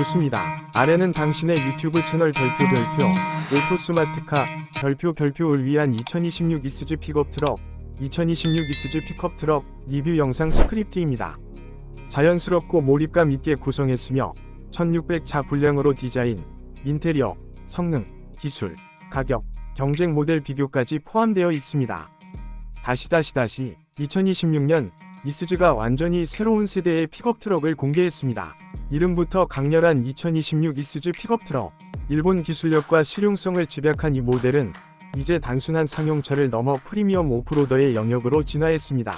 좋습니다. 아래는 당신의 유튜브 채널 별표 별표 오토 스마트카 별표 별표를 위한 2026 이스즈 픽업 트럭 2026 이스즈 픽업 트럭 리뷰 영상 스크립트입니다. 자연스럽고 몰입감 있게 구성했으며 1600자 분량으로 디자인, 인테리어, 성능, 기술, 가격, 경쟁 모델 비교까지 포함되어 있습니다. 다시 다시 다시 2026년 이스즈가 완전히 새로운 세대의 픽업 트럭을 공개했습니다. 이름부터 강렬한 2026 이스즈 픽업 트럭. 일본 기술력과 실용성을 집약한 이 모델은 이제 단순한 상용차를 넘어 프리미엄 오프로더의 영역으로 진화했습니다.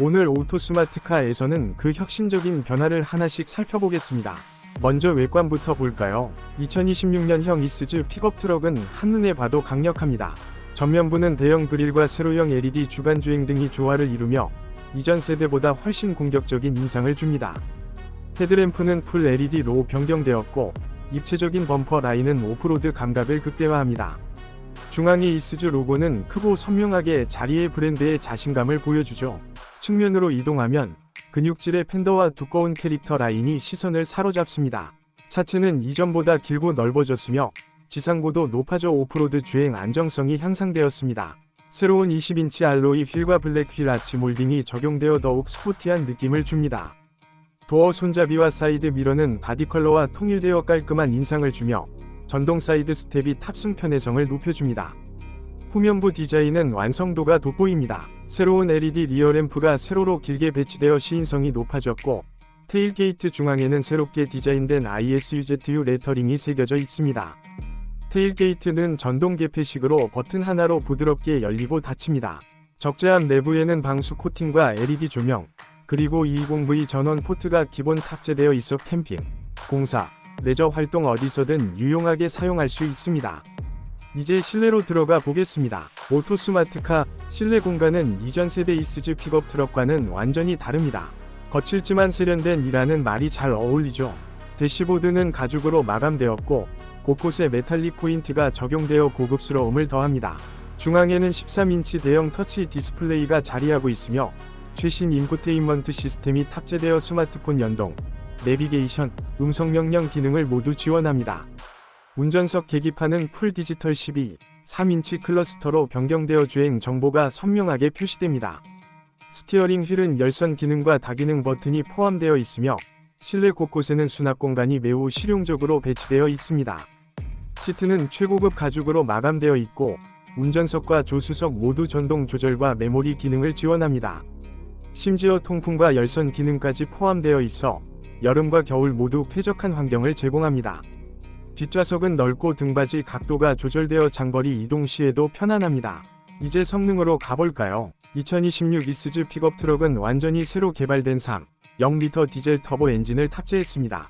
오늘 오토스마트카에서는 그 혁신적인 변화를 하나씩 살펴보겠습니다. 먼저 외관부터 볼까요? 2026년형 이스즈 픽업 트럭은 한눈에 봐도 강력합니다. 전면부는 대형 그릴과 세로형 LED 주간 주행 등이 조화를 이루며 이전 세대보다 훨씬 공격적인 인상을 줍니다. 헤드램프는 풀 LED로 변경되었고 입체적인 범퍼 라인은 오프로드 감각을 극대화합니다. 중앙의 이스즈 로고는 크고 선명하게 자리의 브랜드의 자신감을 보여주죠. 측면으로 이동하면 근육질의 팬더와 두꺼운 캐릭터 라인이 시선을 사로잡습니다. 차체는 이전보다 길고 넓어졌으며 지상고도 높아져 오프로드 주행 안정성이 향상되었습니다. 새로운 20인치 알로이 휠과 블랙 휠 아치 몰딩이 적용되어 더욱 스포티한 느낌을 줍니다. 도어 손잡이와 사이드 미러는 바디 컬러와 통일되어 깔끔한 인상을 주며 전동 사이드 스텝이 탑승 편의성을 높여줍니다. 후면부 디자인은 완성도가 돋보입니다. 새로운 LED 리어 램프가 세로로 길게 배치되어 시인성이 높아졌고 테일게이트 중앙에는 새롭게 디자인된 ISUZU 레터링이 새겨져 있습니다. 테일게이트는 전동 개폐식으로 버튼 하나로 부드럽게 열리고 닫힙니다. 적재함 내부에는 방수 코팅과 LED 조명, 그리고 220V 전원 포트가 기본 탑재되어 있어 캠핑, 공사, 레저 활동 어디서든 유용하게 사용할 수 있습니다. 이제 실내로 들어가 보겠습니다. 오토스마트카 실내 공간은 이전 세대 이스즈 픽업 트럭과는 완전히 다릅니다. 거칠지만 세련된 이라는 말이 잘 어울리죠. 대시보드는 가죽으로 마감되었고 곳곳에 메탈릭 포인트가 적용되어 고급스러움을 더합니다. 중앙에는 13인치 대형 터치 디스플레이가 자리하고 있으며 최신 인포테인먼트 시스템이 탑재되어 스마트폰 연동, 내비게이션, 음성 명령 기능을 모두 지원합니다. 운전석 계기판은 풀 디지털 12, 3인치 클러스터로 변경되어 주행 정보가 선명하게 표시됩니다. 스티어링 휠은 열선 기능과 다기능 버튼이 포함되어 있으며 실내 곳곳에는 수납 공간이 매우 실용적으로 배치되어 있습니다. 시트는 최고급 가죽으로 마감되어 있고 운전석과 조수석 모두 전동 조절과 메모리 기능을 지원합니다. 심지어 통풍과 열선 기능까지 포함되어 있어 여름과 겨울 모두 쾌적한 환경을 제공합니다. 뒷좌석은 넓고 등받이 각도가 조절되어 장거리 이동 시에도 편안합니다. 이제 성능으로 가볼까요? 2026 이스즈 픽업 트럭은 완전히 새로 개발된 3, 0리터 디젤 터보 엔진을 탑재했습니다.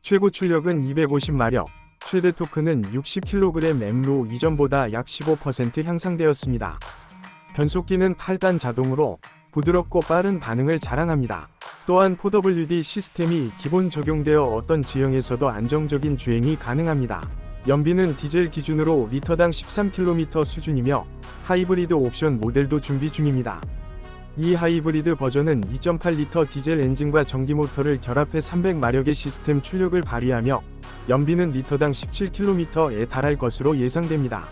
최고 출력은 250마력, 최대 토크는 60kg M로 이전보다 약 15% 향상되었습니다. 변속기는 8단 자동으로 부드럽고 빠른 반응을 자랑합니다. 또한 4WD 시스템이 기본 적용되어 어떤 지형에서도 안정적인 주행이 가능합니다. 연비는 디젤 기준으로 리터당 13km 수준이며 하이브리드 옵션 모델도 준비 중입니다. 이 하이브리드 버전은 2.8리터 디젤 엔진과 전기 모터를 결합해 300마력의 시스템 출력을 발휘하며 연비는 리터당 17km에 달할 것으로 예상됩니다.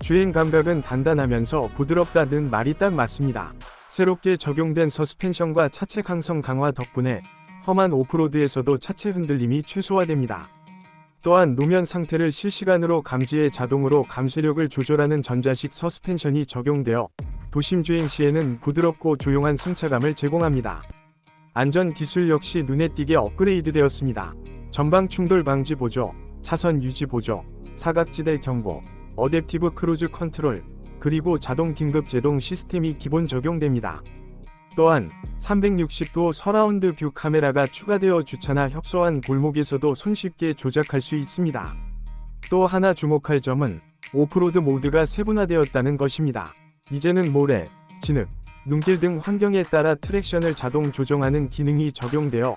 주행 감각은 단단하면서 부드럽다는 말이 딱 맞습니다. 새롭게 적용된 서스펜션과 차체 강성 강화 덕분에 험한 오프로드에서도 차체 흔들림이 최소화됩니다. 또한 노면 상태를 실시간으로 감지해 자동으로 감쇄력을 조절하는 전자식 서스펜션이 적용되어 도심 주행 시에는 부드럽고 조용한 승차감을 제공합니다. 안전 기술 역시 눈에 띄게 업그레이드 되었습니다. 전방 충돌 방지 보조, 차선 유지 보조, 사각지대 경고, 어댑티브 크루즈 컨트롤, 그리고 자동 긴급 제동 시스템이 기본 적용됩니다. 또한 360도 서라운드 뷰 카메라가 추가되어 주차나 협소한 골목에서도 손쉽게 조작할 수 있습니다. 또 하나 주목할 점은 오프로드 모드가 세분화되었다는 것입니다. 이제는 모래, 진흙, 눈길 등 환경에 따라 트랙션을 자동 조정하는 기능이 적용되어